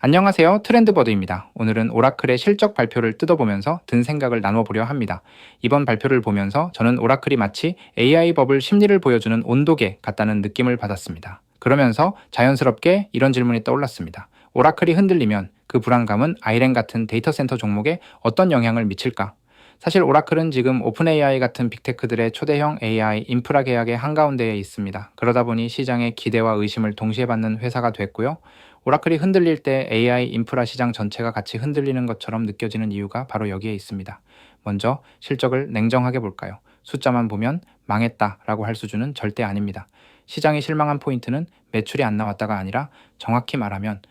안녕하세요. 트렌드버드입니다. 오늘은 오라클의 실적 발표를 뜯어보면서 든 생각을 나눠보려 합니다. 이번 발표를 보면서 저는 오라클이 마치 AI 버블 심리를 보여주는 온도계 같다는 느낌을 받았습니다. 그러면서 자연스럽게 이런 질문이 떠올랐습니다. 오라클이 흔들리면 그 불안감은 아이렌 같은 데이터 센터 종목에 어떤 영향을 미칠까? 사실 오라클은 지금 오픈 AI 같은 빅테크들의 초대형 AI 인프라 계약의 한가운데에 있습니다. 그러다 보니 시장의 기대와 의심을 동시에 받는 회사가 됐고요. 오라클이 흔들릴 때 AI 인프라 시장 전체가 같이 흔들리는 것처럼 느껴지는 이유가 바로 여기에 있습니다. 먼저 실적을 냉정하게 볼까요? 숫자만 보면 망했다라고 할 수준은 절대 아닙니다. 시장이 실망한 포인트는 매출이 안 나왔다가 아니라 정확히 말하면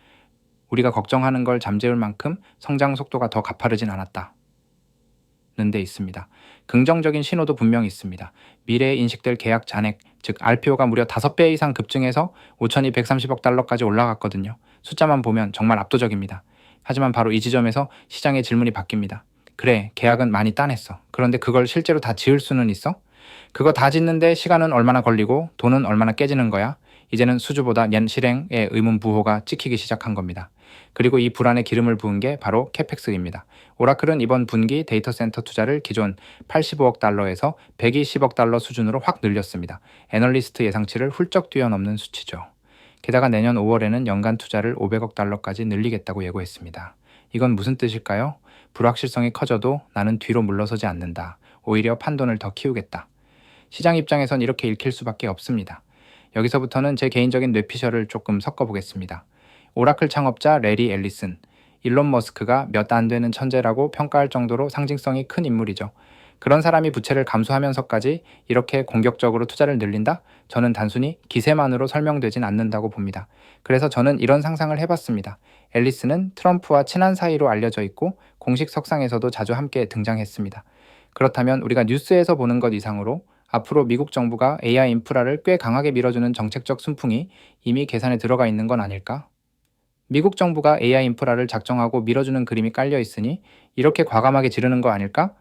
우리가 걱정하는 걸 잠재울 만큼 성장 속도가 더 가파르진 않았다. 는데 있습니다. 긍정적인 신호도 분명히 있습니다. 미래에 인식될 계약 잔액, 즉 RPO가 무려 5배 이상 급증해서 5,230억 달러까지 올라갔거든요. 숫자만 보면 정말 압도적입니다. 하지만 바로 이 지점에서 시장의 질문이 바뀝니다. 그래, 계약은 많이 따냈어. 그런데 그걸 실제로 다 지을 수는 있어? 그거 다 짓는데 시간은 얼마나 걸리고 돈은 얼마나 깨지는 거야? 이제는 수주보다 연 실행의 의문 부호가 찍히기 시작한 겁니다. 그리고 이 불안에 기름을 부은 게 바로 캐펙스입니다. 오라클은 이번 분기 데이터 센터 투자를 기존 85억 달러에서 120억 달러 수준으로 확 늘렸습니다. 애널리스트 예상치를 훌쩍 뛰어넘는 수치죠. 게다가 내년 5월에는 연간 투자를 500억 달러까지 늘리겠다고 예고했습니다. 이건 무슨 뜻일까요? 불확실성이 커져도 나는 뒤로 물러서지 않는다. 오히려 판돈을 더 키우겠다. 시장 입장에선 이렇게 읽힐 수밖에 없습니다. 여기서부터는 제 개인적인 뇌피셜을 조금 섞어보겠습니다. 오라클 창업자 레리 앨리슨, 일론 머스크가 몇 안 되는 천재라고 평가할 정도로 상징성이 큰 인물이죠. 그런 사람이 부채를 감수하면서까지 이렇게 공격적으로 투자를 늘린다? 저는 단순히 기세만으로 설명되진 않는다고 봅니다. 그래서 저는 이런 상상을 해봤습니다. 앨리스는 트럼프와 친한 사이로 알려져 있고 공식 석상에서도 자주 함께 등장했습니다. 그렇다면 우리가 뉴스에서 보는 것 이상으로 앞으로 미국 정부가 AI 인프라를 꽤 강하게 밀어주는 정책적 순풍이 이미 계산에 들어가 있는 건 아닐까? 미국 정부가 AI 인프라를 작정하고 밀어주는 그림이 깔려 있으니 이렇게 과감하게 지르는 거 아닐까?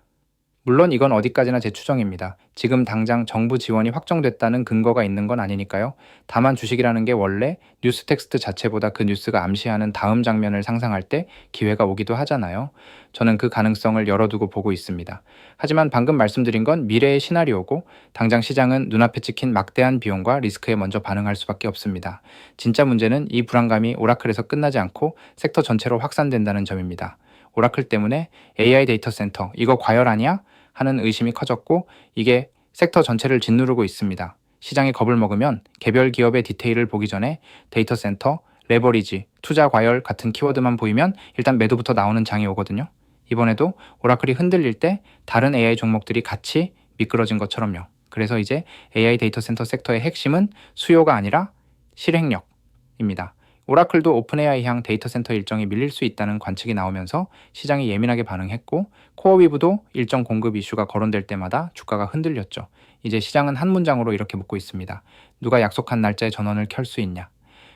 물론 이건 어디까지나 제 추정입니다. 지금 당장 정부 지원이 확정됐다는 근거가 있는 건 아니니까요. 다만 주식이라는 게 원래 뉴스 텍스트 자체보다 그 뉴스가 암시하는 다음 장면을 상상할 때 기회가 오기도 하잖아요. 저는 그 가능성을 열어두고 보고 있습니다. 하지만 방금 말씀드린 건 미래의 시나리오고 당장 시장은 눈앞에 찍힌 막대한 비용과 리스크에 먼저 반응할 수밖에 없습니다. 진짜 문제는 이 불안감이 오라클에서 끝나지 않고 섹터 전체로 확산된다는 점입니다. 오라클 때문에 AI 데이터 센터 이거 과열 아니야? 하는 의심이 커졌고 이게 섹터 전체를 짓누르고 있습니다. 시장이 겁을 먹으면 개별 기업의 디테일을 보기 전에 데이터 센터, 레버리지, 투자 과열 같은 키워드만 보이면 일단 매도부터 나오는 장이 오거든요. 이번에도 오라클이 흔들릴 때 다른 AI 종목들이 같이 미끄러진 것처럼요. 그래서 이제 AI 데이터 센터 섹터의 핵심은 수요가 아니라 실행력입니다. 오라클도 오픈AI 향 데이터 센터 일정이 밀릴 수 있다는 관측이 나오면서 시장이 예민하게 반응했고 코어위브도 일정 공급 이슈가 거론될 때마다 주가가 흔들렸죠. 이제 시장은 한 문장으로 이렇게 묻고 있습니다. 누가 약속한 날짜에 전원을 켤 수 있냐?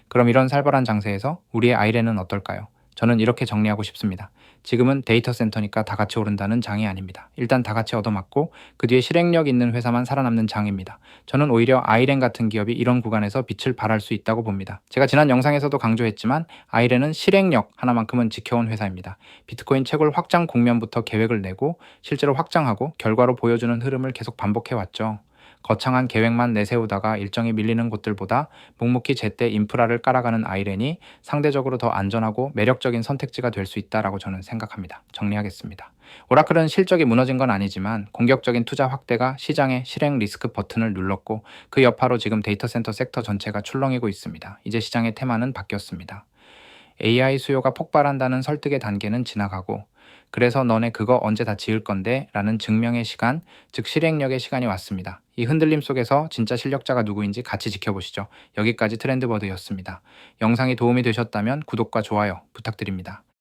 그럼 이런 살벌한 장세에서 우리의 아이렌은 어떨까요? 저는 이렇게 정리하고 싶습니다. 지금은 데이터 센터니까 다 같이 오른다는 장이 아닙니다. 일단 다 같이 얻어맞고 그 뒤에 실행력 있는 회사만 살아남는 장입니다. 저는 오히려 아이렌 같은 기업이 이런 구간에서 빛을 발할 수 있다고 봅니다. 제가 지난 영상에서도 강조했지만 아이렌은 실행력 하나만큼은 지켜온 회사입니다. 비트코인 채굴 확장 국면부터 계획을 내고 실제로 확장하고 결과로 보여주는 흐름을 계속 반복해 왔죠. 거창한 계획만 내세우다가 일정이 밀리는 곳들보다 묵묵히 제때 인프라를 깔아가는 아이렌이 상대적으로 더 안전하고 매력적인 선택지가 될 수 있다라고 저는 생각합니다. 정리하겠습니다. 오라클은 실적이 무너진 건 아니지만 공격적인 투자 확대가 시장의 실행 리스크 버튼을 눌렀고 그 여파로 지금 데이터 센터 섹터 전체가 출렁이고 있습니다. 이제 시장의 테마는 바뀌었습니다. AI 수요가 폭발한다는 설득의 단계는 지나가고 그래서 너네 그거 언제 다 지을 건데? 라는 증명의 시간, 즉 실행력의 시간이 왔습니다. 이 흔들림 속에서 진짜 실력자가 누구인지 같이 지켜보시죠. 여기까지 트렌드버드였습니다. 영상이 도움이 되셨다면 구독과 좋아요 부탁드립니다.